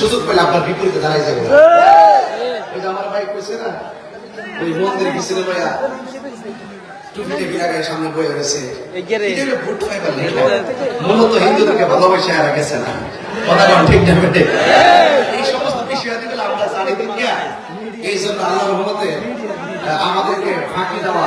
সুযোগ পেলে আপনার বিপরীতে দাঁড়াই যাবে। ওই যে আমার ভাই কইছে না ওই মন্দির পিছনে বইয়া টুপিতে বিরাগের সামনে বয়ে রয়েছে ভোট হয় মূলত হিন্দুদেরকে ভালোবাসে আর গেছে না। কথা ঠিক না বেটে। এই সমস্ত বিষয়াদিগুলো আমরা জানি দিন এই জন্য আল্লাহ রহমতে আমাদেরকে ফাঁকি দেওয়া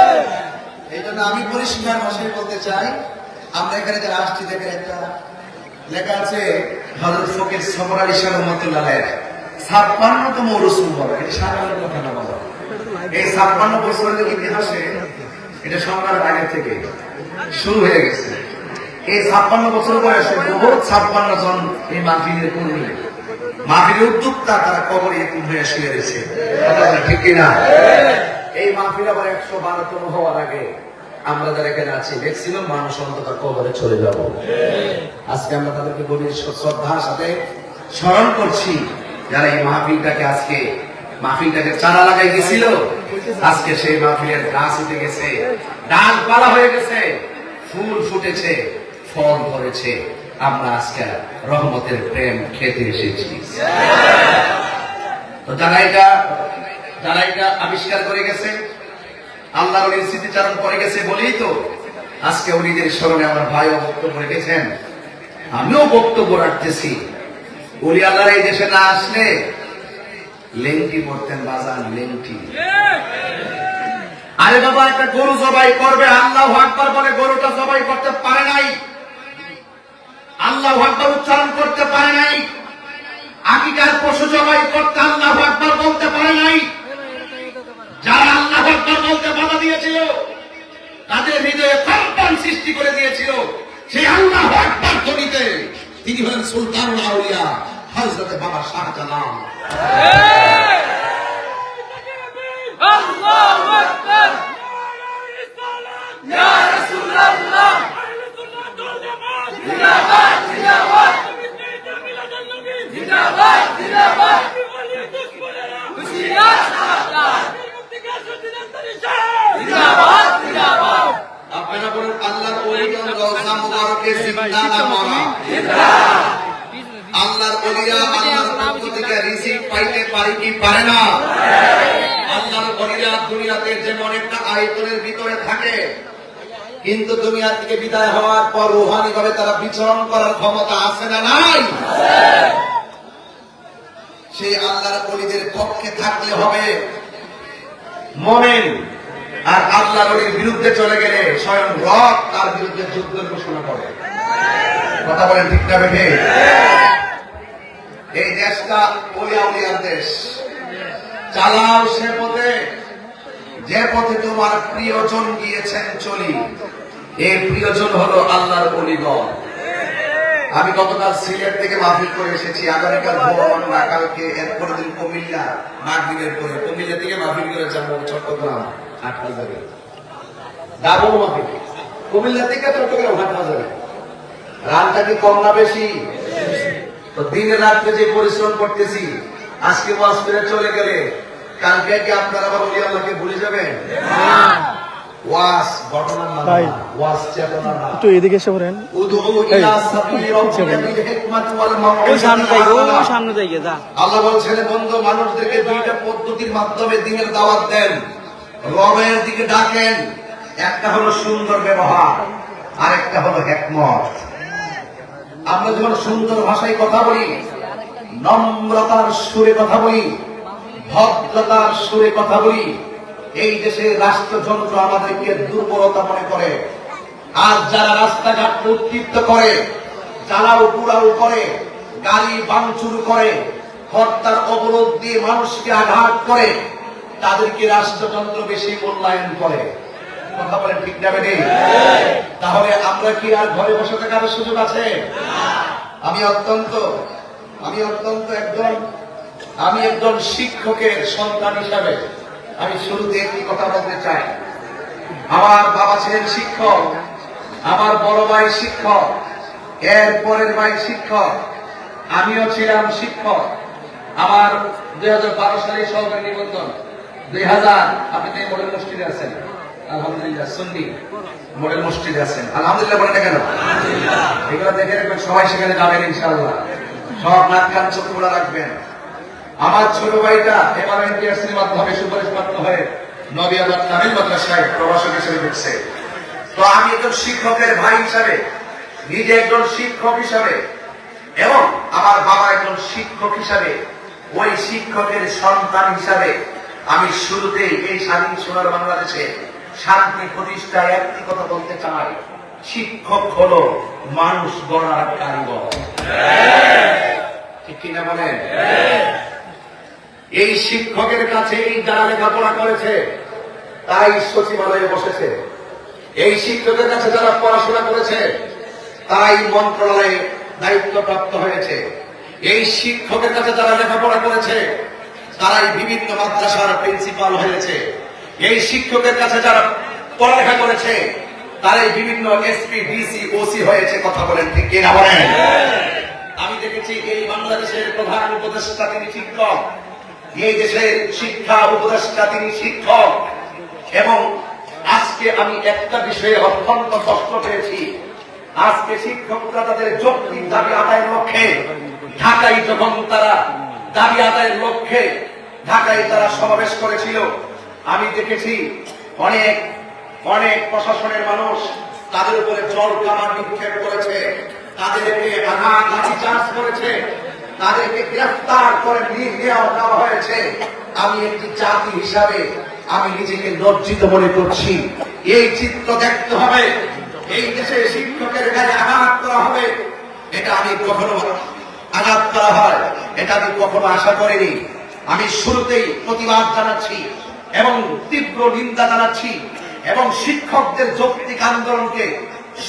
জন্য আমি পরিষ্কার ভাষায় বলতে চাই, আমরা এখানে যারা আসছি দেখে একটা লেখা আছে হজরত ফকির সবর আলী শাহ রহমতুল্লাহ ছাপ্পান্নতম রসুল বলে, এটা সাধারণ কথা না বলো। এই ছাপ্পান্ন বছরের ইতিহাসে, এটা সংগ্রামের আগে থেকে শুরু হয়ে গেছে। এই ছাপ্পান্ন বছর বয়সে বহু ছাপ্পান্ন জন এই মাহফিলের কর্মী, মাহফিলের উদ্যোক্তা তারা কবরে একুম হয়ে শুয়ে রয়েছে। ঠিক কিনা? এই মাহফিল আবার একশো বারোতম হওয়ার আগে আমরা যারা এখানে আছি ম্যাক্সিমাম মানুষ অন্তত কবরে চলে যাব। আজকে আমরা তাদেরকে গভীর শ্রদ্ধার সাথে স্মরণ করছি, যারা এই মাহফিলটাকে আজকে, মাহফিলটাকে চারা লাগাই গেছিল। আজকে সেই মাহফিলের গাছ উঠে গেছে ডাল পালা হয়ে গেছে, ফুল ফুটেছে, ফল ধরেছে। আমরা আজকে রহমতের প্রেম খেতে এসেছি। তো যারা এটা যারা এটা আবিষ্কার করে গেছে আল্লাহ উনির স্মৃতিচারণ করে গেছে বলেই তো আজকে উনিদের স্মরণে আমার ভাইও বক্তব্য রেখেছেন। আমিও বক্তব্য রাখতেছি। উলি আল্লাহ এই দেশে না আসলে লেংটি পড়তেন বাজার লেংটি। আরে বাবা, একটা গরু জবাই করবে, আল্লাহ আকবার বলে গরুটা জবাই করতে পারে নাই। আল্লাহ আকবার উচ্চারণ করতে পারে নাই। আকিকার পশু জবাই করতে আল্লাহ আকবার বলতে পারে নাই। যারা আল্লাহ বলতে বাধা দিয়েছিল, তাদের হৃদয়ে কম্পন সৃষ্টি করে দিয়েছিল, সেই আল্লাহ আকবর ধ্বনিতে তিনি হলেন সুলতানুল আউলিয়া হজরতে বাবা শাহজালাম জিন্দাবাদ জিন্দাবাদ জিন্দাবাদ রওজা মুবারকে জিন্দা না মরা আল্লাহর আল্লাহর পক্ষ থেকে রিজিক পাইতে পারে কি পারে না? আল্লাহর দুনিয়াতে যেমন একটা আয়তনের ভিতরে থাকে কিন্তু দুনিয়া থেকে বিদায় হওয়ার পর রুহানি ভাবে তারা বিচরণ করার ক্ষমতা আছে না নাই? সেই আল্লাহর অলিদের পক্ষে থাকলে হবে। মমেন আর আল্লাহর অলির বিরুদ্ধে চলে গেলে স্বয়ং রব তার বিরুদ্ধে যুদ্ধ ঘোষণা করে। কথা বলেন ঠিক না বেঠে? এই দেশটা ওলিয়া উলিয়ার দেশ। চালাও সে পথে। যে পথে তোমার প্রিয়জন গিয়েছেন চলি, এই প্রিয়জন হলো আল্লাহর অলিগণ। আমি গতকাল সিলেট থেকে মাহফিল করে এসেছি। আগামীকাল ভোরমান্না কালকে, এরপরের দিন কুমিল্লা মাহফিলের পরে। কুমিল্লা থেকে মাহফিল করে চট্টগ্রাম হাট বাজারে দারুণ মাহফিল কুমিল্লা থেকে চট্টগ্রাম হাট বাজারে রানটা কি কম না বেশি? তো দিনে রাত্রে যে পরিশ্রম করতেছি আজকে চলে গেলে কালকে কি আপনারা আবার আল্লাহকে ভুলে যাবেন? ওয়াজ ঘটনা না তাই। চেতনা না। একটু এদিকে এসে পড়েন। উদুউ ইলা সাবিলি রাব্বিকা বিল হিকমাতি ওয়াল ওই সামনে যাই মাউইজাতিল সামনে যাই যা। আল্লাহ বলছেন বন্ধু মানুষদেরকে দুইটা পদ্ধতির মাধ্যমে দিনের দাওয়াত দেন। রবের দিকে ডাকেন। একটা হলো সুন্দর ব্যবহার আর একটা হলো একমত আমরা যখন সুন্দর ভাষায় কথা বলি, নম্রতার সুরে কথা বলি, ভদ্রতার সুরে কথা বলি, এই দেশের রাষ্ট্রযন্ত্র আমাদেরকে দুর্বলতা মনে করে। আর যারা রাস্তাঘাট উত্তীপ্ত করে, জ্বালাও পুরাও করে, গাড়ি ভাঙচুর করে, হত্যার অবরোধ দিয়ে মানুষকে আঘাত করে তাদেরকে রাষ্ট্রযন্ত্র বেশি মূল্যায়ন করে। কথা বলে ঠিক যাবে নেই তাহলে আমরা কি আর ঘরে বসে থাকার সুযোগ আছে? আমি অত্যন্ত আমি অত্যন্ত একজন, আমি একজন শিক্ষকের সন্তান হিসাবে আমি শুরুতে একটি কথা বলতে চাই। আমার বাবা ছিলেন শিক্ষক, আমার বড় ভাই শিক্ষক, এর পরের ভাই শিক্ষক, আমিও ছিলাম শিক্ষক। আমার দুই হাজার বারো সালে সহকারী নিবন্ধন। আমার ছোট ভাইটা মাধ্যমে সুপারিশ প্রাপ্ত হয়ে তামিল মাদ্রাসায় প্রভাষক হিসেবে ঢুকছে। তো আমি একজন শিক্ষকের ভাই হিসাবে, নিজে একজন শিক্ষক হিসাবে, এবং আমার বাবা একজন শিক্ষক হিসাবে, ওই শিক্ষকের সন্তান হিসাবে আমি শুরুতেই এই স্বাধীন সোনার বাংলাদেশে শান্তি প্রতিষ্ঠায় একটি কথা বলতে চাই। শিক্ষক হলো মানুষ গড়ার কারিগর। ঠিক কিনা বলেন? এই শিক্ষকের কাছে এই যারা লেখাপড়া করেছে তাই সচিবালয়ে বসেছে। এই শিক্ষকের কাছে যারা পড়াশোনা করেছে তাই মন্ত্রণালয়ে দায়িত্বপ্রাপ্ত হয়েছে। এই শিক্ষকের কাছে যারা লেখাপড়া করেছে তারাই বিভিন্ন মাদ্রাসার প্রিন্সিপাল হয়েছে। এই শিক্ষকের কাছে যারা পড়ালেখা করেছে, তারাই বিভিন্ন এসপি ডিসি ওসি হয়েছে, কথা বলেন ঠিক কিনা বলেন? আমি দেখেছি এই বাংলাদেশের প্রধান উপদেষ্টা তিনি শিক্ষক। এই দেশের শিক্ষা উপদেষ্টা তিনি শিক্ষক। এবং আজকে আমি একটা বিষয়ে অত্যন্ত কষ্ট পেয়েছি। আজকে শিক্ষকরা তাদের যৌক্তিক দাবি আদায়ের লক্ষ্যে, ঢাকায় যখন তারা দাবি আদায়ের লক্ষ্যে ঢাকায় তারা সমাবেশ করেছিল। আমি দেখেছি অনেক অনেক প্রশাসনের মানুষ তাদের উপরে জল কামান নিক্ষেপ করেছে। তাদেরকে আঘাত চার্জ করেছে। তাদেরকে গ্রেফতার করে নিয়ে দেওয়া হয়েছে। আমি একটি জাতি হিসাবে আমি নিজেকে লজ্জিত মনে করছি। এই চিত্র দেখতে হবে। এই দেশে শিক্ষকের গায়ে আঘাত করা হবে। এটা আমি কখনো আঘাত করা হয়। এটা আমি কখনো আশা করিনি। আমি শুরুতেই প্রতিবাদ জানাচ্ছি এবং তীব্র নিন্দা জানাচ্ছি এবং শিক্ষকদের যৌক্তিক আন্দোলনকে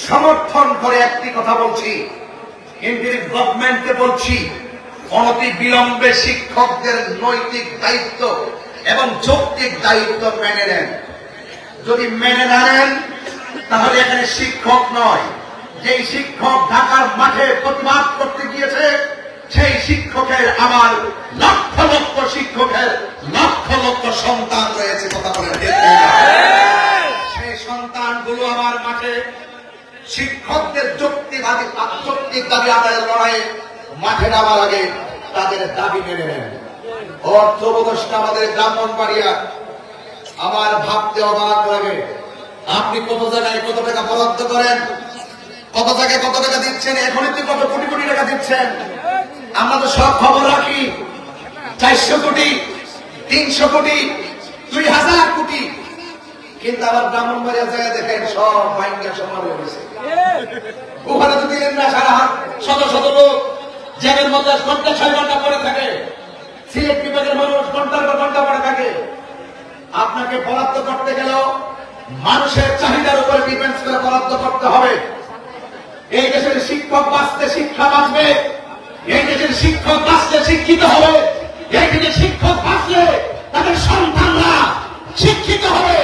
সমর্থন করে একটি কথা বলছি। ইন্ডিয়ান গভর্নমেন্টকে বলছি, অনতি বিলম্বে শিক্ষকদের নৈতিক দায়িত্ব এবং যৌক্তিক দায়িত্ব মেনে নেন। যদি মেনে না নেন, তাহলে এখানে শিক্ষক নয়। যেই শিক্ষক ঢাকার মাঠে প্রতিবাদ করতে গিয়েছে সেই শিক্ষকের আমার লক্ষ লক্ষ শিক্ষকের লক্ষ লক্ষ সন্তান রয়েছে, কথা বলে সেই সন্তানগুলো আমার মাঠে শিক্ষকদের যুক্তিবাদী যৌক্তিক দাবি আদায়ের লড়াইয়ে মাঠে নামার আগে তাদের দাবি মেনে নেন। অর্থ উপদেষ্টা আমাদের ব্রাহ্মণবাড়িয়া, আমার ভাবতে অবাক লাগে। আপনি কত জায়গায় কত টাকা বরাদ্দ করেন? কত জায়গায় কত টাকা দিচ্ছেন? এখনই তো কত কোটি কোটি টাকা দিচ্ছেন? আমরা তো সব খবর রাখি। চারশো কোটি, তিনশো কোটি, দুই হাজার কোটি। কিন্তু আবার ব্রাহ্মণবাড়িয়া জায়গা দেখেন সব বাইঙ্গা সমান হয়ে গেছে ওখানে তো দিলেন না সারা শত শত লোক জ্যামের মধ্যে ঘণ্টা ছয় ঘণ্টা পরে থাকে সিলেট বিভাগের মানুষ ঘণ্টার পর ঘণ্টা পরে থাকে। আপনাকে বরাদ্দ করতে গেলেও মানুষের চাহিদার উপর ডিপেন্ড করে বরাদ্দ করতে হবে। এই দেশের শিক্ষক বাঁচতে শিক্ষা বাঁচবে। এই শিক্ষক বাঁচতে শিক্ষিত হবে। এই শিক্ষক বাঁচলে তাদের সন্তানরা শিক্ষিত হবে।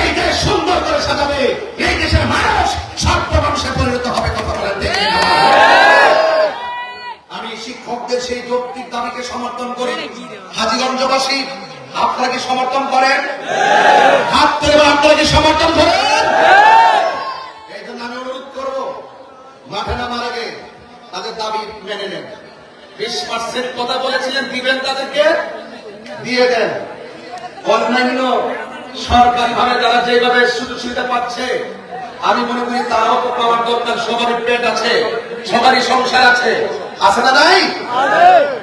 এই দেশ সুন্দর করে সাজাবে। এই দেশের মানুষ সভ্য মানুষে পরিণত হবে, কথা বলেন আমি শিক্ষকদের সেই যৌক্তিক দাবিকে সমর্থন করি। হাজিগঞ্জবাসী, আপনারা কি সমর্থন করেন? হাত তুলে আপনারা কি সমর্থন করেন এই জন্য আমি অনুরোধ করব মাঠে নামার আগে তাদের দাবি মেনে নেন বিশ পার্সেন্ট কথা বলেছিলেন, দিবেন তাদেরকে? দিয়ে দেন। অন্যান্য সরকারি ভাবে যারা যেভাবে সুযোগ সুবিধা পাচ্ছে, আমি মনে করি তারাও পাওয়ার দরকার, সবারই পেট আছে, সবারই সংসার আছে। আছে না নাই?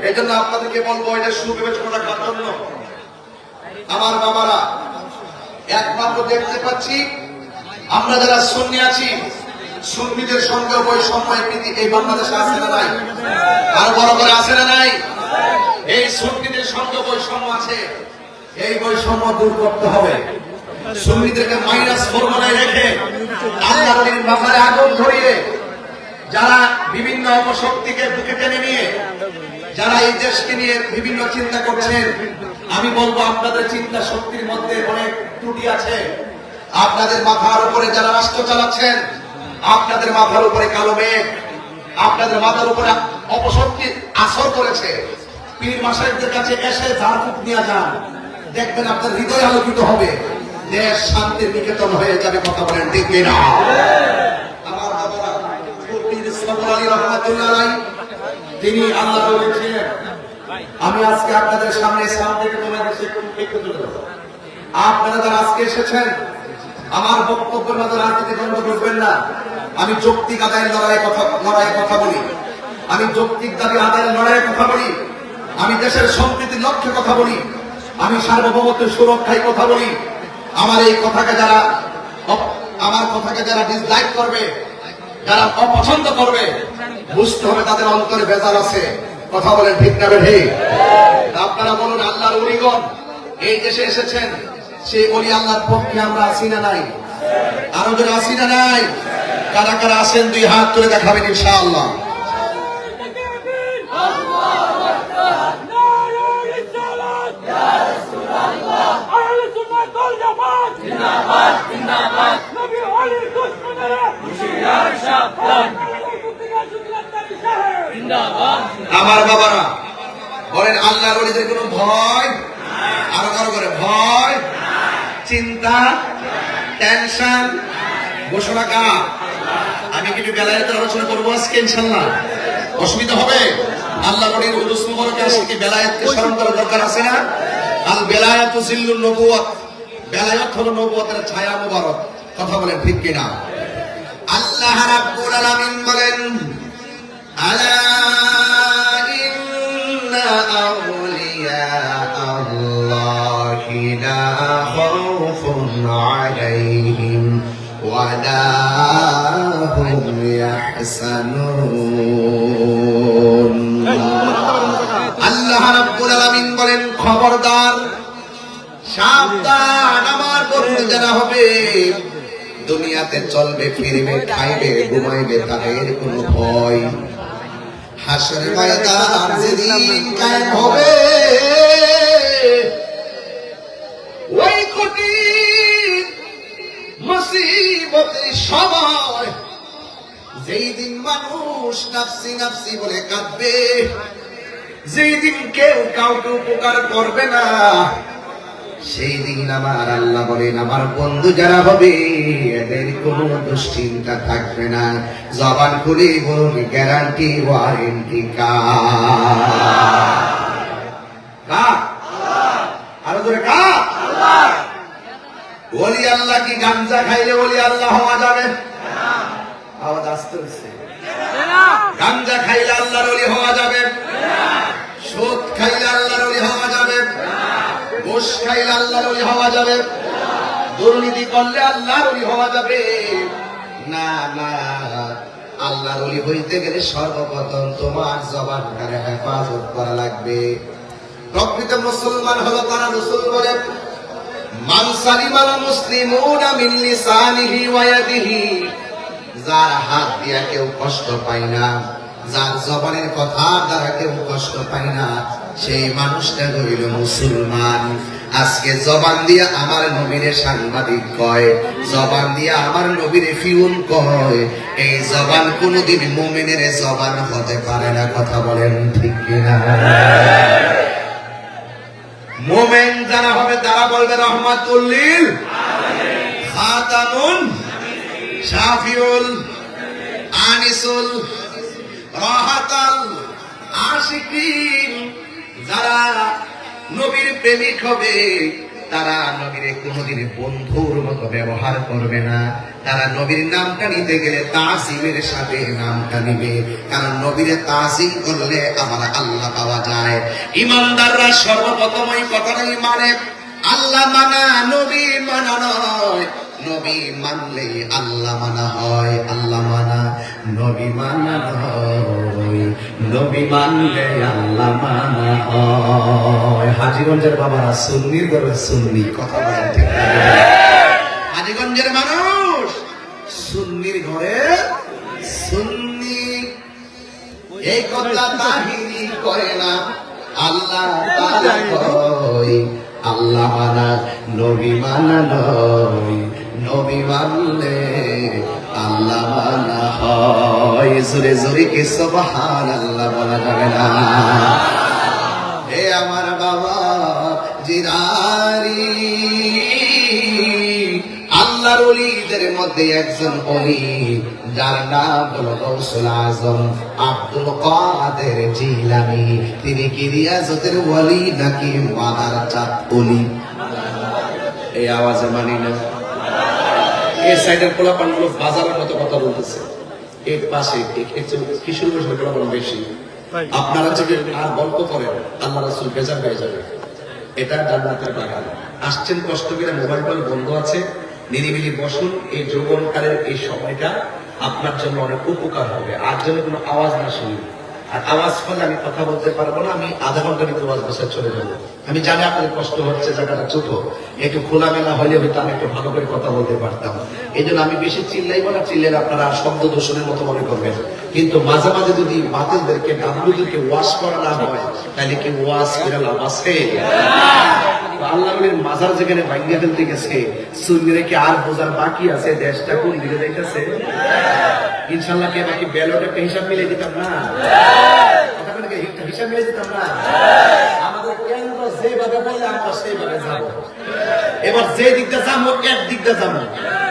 এই জন্য আপনাদেরকে বলব, এটা সুবিবেচনা রাখার জন্য। আমার বাবারা, একমাত্র দেখতে পাচ্ছি, আমরা যারা সুন্নি আছি, সুন্নিদের সঙ্গে বৈষম্য এই বাংলাদেশে আছে না নাই? আর বড় করে আছে না নাই? এই সুন্নিদের সঙ্গে বৈষম্য আছে। এই বৈষম্য দূর করতে হবে। সুন্নিদেরকে মাইনাস ফর্মুলায় রেখে আল্লাহ নবীর মাথায় আগুন ধরিয়ে যারা বিভিন্ন অপশক্তিকে বুকে টেনে নিয়ে, যারা এই দেশকে নিয়ে বিভিন্ন চিন্তা করছেন, আমি বলব আপনাদের চিন্তা শক্তির মধ্যে অনেক ত্রুটি আছে। আপনাদের মাথার উপরে যারা রাষ্ট্র চালাচ্ছেন, আপনাদের মাথার উপরে কালো মেঘ। আপনাদের মাথার উপরে অপশক্তি আসর করেছে। পীর মাসাইদের কাছে এসে ঝাড়ফুক নিয়ে যান। দেখবেন আপনার হৃদয় আলোকিত হবে। দেশ শান্তির নিকেতন হয়ে যাবে কথা বলেন ঠিক না আমার বাবারা পীর সফর আলী রহমাতুল্লাহ তিনি আল্লাহ বলেছিলেন আমি আজকে আপনাদের সামনে থেকে তোমাদের। আপনারা যারা আজকে এসেছেন আমার বক্তব্যের মধ্যে রাজনীতি বন্ধ করবেন না। আমি যৌক্তিক আদায়ের লড়াইয়ের কথা লড়াইয়ের কথা বলি। আমি যৌক্তিক দাবি আদায়ের লড়াইয়ের কথা বলি। আমি দেশের সম্প্রীতির লক্ষ্যে কথা বলি। আমি সার্বভৌমত্বের সুরক্ষায় কথা বলি। আমার এই কথাকে যারা আমার কথাকে যারা ডিসলাইক করবে, যারা অপছন্দ করবে, বুঝতে হবে তাদের অন্তরে বেজার আছে। কথা বলেন ঠিক না বেঠে আপনারা বলুন, আল্লাহর উলিগণ এই দেশে এসেছেন। সেই অলি আল্লাহর পক্ষে আমরা আসি না নাই? আরও যারা আসি না নাই, কারা কারা আসেন দুই হাত তুলে দেখাবেন ইনশাআল্লাহ। আমার বাবারা, বলেন আল্লাহর অলিদের কোনো ভয়? আরও কারও করে ভয়? চিন্তা টেনশন ঘোষণা কার? আমি কিন্তু বেলায়েতের আলোচনা করব আজকে ইনশাল্লাহ। অসুবিধা হবে? আল্লাহ নবীর আসে কি বেলায়েতকে স্মরণ করার দরকার আছে না? আল বেলায়েত বেলায়েত হলো ছায়া মুবারক। কথা বলেন ঠিক আল্লাহ রাব্বুল আলামিন বলেন, আলা ইন্না আউলিয়া لا خوف عليهم ولا هم يحزنون আল্লাহ রাব্বুল আলামিন বলেন খবরদার সাবধান আমার বন্ধু যারা হবে দুনিয়াতে চলবে ফিরবে খাইবে ঘুমাইবে তাদের কোনো ভয় হাসর ময়দান যেদিন কায়েম হবে মুসিবতের যেই দিন মানুষ নাফসি নাফসি বলে কাঁদবে, যেই দিন কেউ কাউকে উপকার করবে না, সেই দিন আমার আল্লাহ বলেন, আমার বন্ধু যারা হবে, এদের কোনো দুশ্চিন্তা থাকবে না। জবান খুলে বলুন গ্যারান্টি ওয়ারেন্টি কা আরও ধরে কা ওলি আল্লাহ কি গাঞ্জা খাইলে ওলি আল্লাহ হওয়া যাবে? আওয়াজ আসতে হচ্ছে গাঞ্জা খাইলে আল্লাহর ওলি হওয়া যাবে? সুদ খাইলে আল্লাহর ওলি হওয়া যাবে? ঘুষ খাইলে আল্লাহর ওলি হওয়া যাবে? দুর্নীতি করলে আল্লাহর ওলি হওয়া যাবে? না না। আল্লাহর ওলি হইতে গেলে সর্বপ্রথম তোমার জবানটারে হেফাজত করা লাগবে। প্রকৃত মুসলমান হলো তারা রসুল বলে। মান সালিমাল মুসলিমুনা মিন লিসানিহি ওয়া ইয়াদিহি। যার হাত দিয়া কেউ কষ্ট পায় না, যার জবানের কথা দ্বারা কেউ কষ্ট পায় না, সেই মানুষটা হইল মুসলমান। আজকে জবান দিয়া আমার নবীরে সাংবাদিক কয়, জবান দিয়া আমার নবীরে ফিউন কয়, এই জবান কোনোদিন মুমিনের জবান হতে পারে না, কথা বলেন ঠিক কিনা? মোমেন যারা হবে তারা বলবে রহমাতুল্লিল। খাতামুন। শাফিউল। আনিসুল। রাহাতাল। আশিকিন। যারা নবীর প্রেমিক হবে। তারা নবীর কোনোদিন বন্ধুর মতো ব্যবহার করবে না। তারা নবীর নামটা নিতে গেলে তাসিমের সাথে নামটা নিবে। কারণ নবীরে তাসিম করলে আমার আল্লাহ পাওয়া যায়। ইমানদাররা সর্বপ্রথম ওই কথাটাই মানে আল্লাহ মানা নবী মানা নয়, নবী মানলে আল্লাহ মানা হয়, আল্লাহ মানা, নবী মানা হয় নবী মানলে আল্লাহ মানা হয় হাজিগঞ্জের বাবারা সুন্নির ঘরে সুন্নি, কথা বলেন ঠিক? হাজিগঞ্জের মানুষ সুন্নির ঘরে সুন্নি এই কথা তাহিনী করে না, আল্লাহ তাআলা কয় আল্লাহ মানা নবী মানা নয় নবী মানলে আল্লাহ মানা হয়। জোরে জোরে কি সুবহানাল্লাহ বলা যাবে না। হে আমার বাবা আল্লাহর মধ্যে একজন অলি যার নাম হলো গৌসুল আজম আব্দুল কাদের জিলানি। তিনি কি রিয়াজতের ওলি নাকি মাদার চাঁদ অলি? এই আওয়াজে মানি না। এই সাইডের পোলাপানগুলো বাজারের মতো কথা বলতেছে। এর পাশে কিশোর বয়সের পোলাপান বেশি। আপনারা যদি আর গল্প করেন আল্লাহ রাসুল বেজার হয়ে যাবে। এটা জান্নাতের বাগান। আসছেন কষ্ট করে মোবাইল বন্ধ আছে। নিরিবিলি বসুন, এই যৌবনকালের এই সময়টা আপনার জন্য অনেক উপকার হবে। আর যেন কোনো আওয়াজ না শুনি। আর আওয়াজ করলে আমি কথা বলতে পারব না, আমি আধা ঘণ্টা ভিতরে আওয়াজ বসায় চলে যাব। আমি জানি আপনাদের কষ্ট হচ্ছে, জায়গাটা ছোট। একটু খোলামেলা হলে হয়তো আমি একটু ভালো করে কথা বলতে পারতাম। এই জন্য আমি বেশি চিল্লাইবো না চিল্লেন আপনারা শব্দ দূষণের মতো মনে করবেন। কিন্তু মাঝে মাঝে যদি বাতিলদেরকে, ডাবলুদেরকে ওয়াশ করা না হয়, তাহলে কি ওয়াশ করে আছে? আল্লাহ বলেন, মাজার যেখানে ভাঙ্গিয়া ফেলতে গেছে, সুন্নিরে কি আর বোঝার বাকি আছে, দেশটা কোন দিকে যাইতেছে? ইনশাল্লাহ কে বাকি ব্যালট একটা হিসাব মিলে দিতাম না? হিসাব মিলে দিতাম না? আমাদের কেন্দ্র যেভাবে বললে আমরা এবার যে দিকটা যাব, এক দিকটা যাব।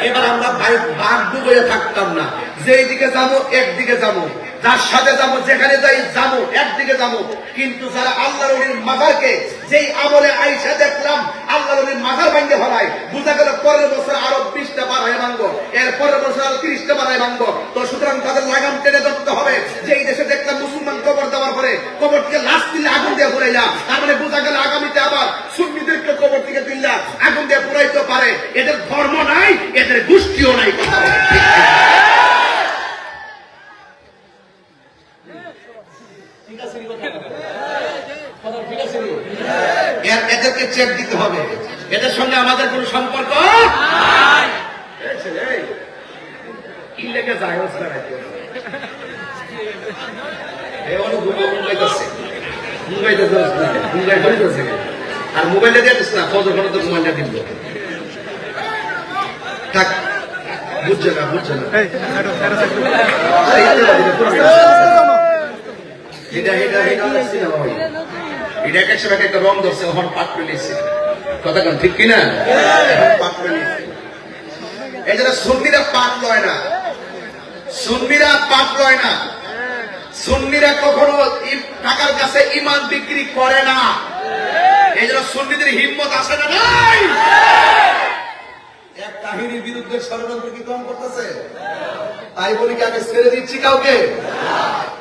এবার আমরা ভাই বাঘ ডুবে থাকতাম না। যেই দিকে যাব, একদিকে যাব। যার সাথে যাব, যেখানে যাই যাব, একদিকে যাব। কিন্তু যারা আল্লাহ রলির মাজারকে যেই আমলে আইসা দেখলাম আল্লাহ রলির মাজার ভাঙ্গে ফেলাই বুঝা গেল পরের বছর আরও বিশটা বার হয়ে ভাঙবো এর পরের বছর আরও তিরিশটা বার হয়ে ভাঙবো তো সুতরাং তাদের লাগাম টেনে ধরতে হবে। যে এই দেশে দেখলাম মুসলমান কবর দেওয়ার পরে কবর থেকে লাশ দিলে আগুন দিয়ে ঘুরে যা তার মানে বোঝা গেল আগামীতে আবার সুন্নিদেরকে কবর থেকে দিল্লা আগুন দিয়ে পুরাইতে পারে এদের ধর্ম নাই গোষ্ঠীও নাই এদেরকে চেক দিতে হবে। এদের সঙ্গে আমাদের কোনো সম্পর্ক। আর মোবাইলে দিয়ে না, ফজর তো মোবাইলটা দিব। থাক বুঝছে না বুঝছে না। এটা এটা এটা এটা এক সময় একটা রং ধরছে ওখান পাট পেলেছে কথা কেন ঠিক কিনা? এখন পাট পেলেছে এই জন্য সুন্নিরা পাট লয় না। সুন্নিরা পাট লয় না। সুন্নিরা কখনো টাকার কাছে ইমান বিক্রি করে না। এই জন্য সুন্নিদের হিম্মত আসে না নাই? এক কাহিনীর বিরুদ্ধে ষড়যন্ত্র কি কম করতেছে? তাই বলি কি, আমি ছেড়ে দিচ্ছি কাউকে?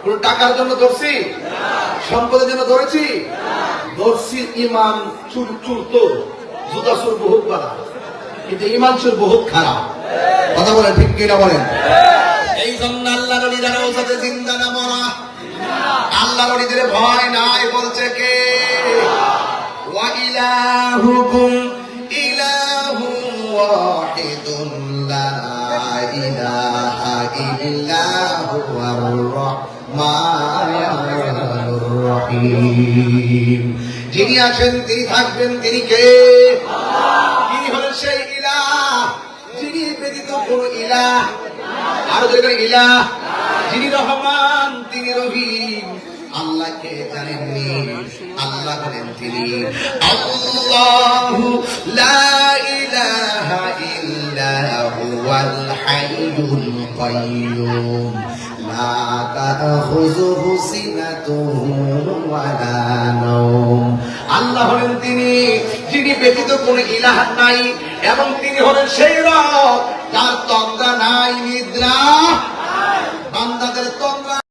কোন টাকার জন্য ধরছি? সম্পদের জন্য ধরেছি? ধরছি ইমান চুর চুর তো, জুতা বহুত বাড়া কিন্তু ইমান চুর বহুত খারাপ। কথা বলেন ঠিক কিনা বলেন? এই জন্য আল্লাহ নবী যারা ওসাতে জিন্দা না মরা আল্লাহ নবীদের ভয় নাই বলছে কে? ওয়া ওয়াহিদুন লা ইলাহা ইল্লা হুয়ার রহমানুর রহিম যিনি আছেন তিনি থাকবেন, তিনি কে? তিনি হলেন সেই ইলাহ? যিনি ব্যতীত কোন ইলাহ? আরও যেখানে ইলাহ? যিনি রহমান, তিনি রহিম। আল্লাহকে জানেননি। আল্লাহ বলেন তিনি। আল্লাহু হলেন তিনি। যিনি ব্যতীত কোন ইলাহ নাই এবং তিনি হলেন সেই রব। তার তন্দ্রা নাই, নিদ্রা বান্দাদের তন্দ্রা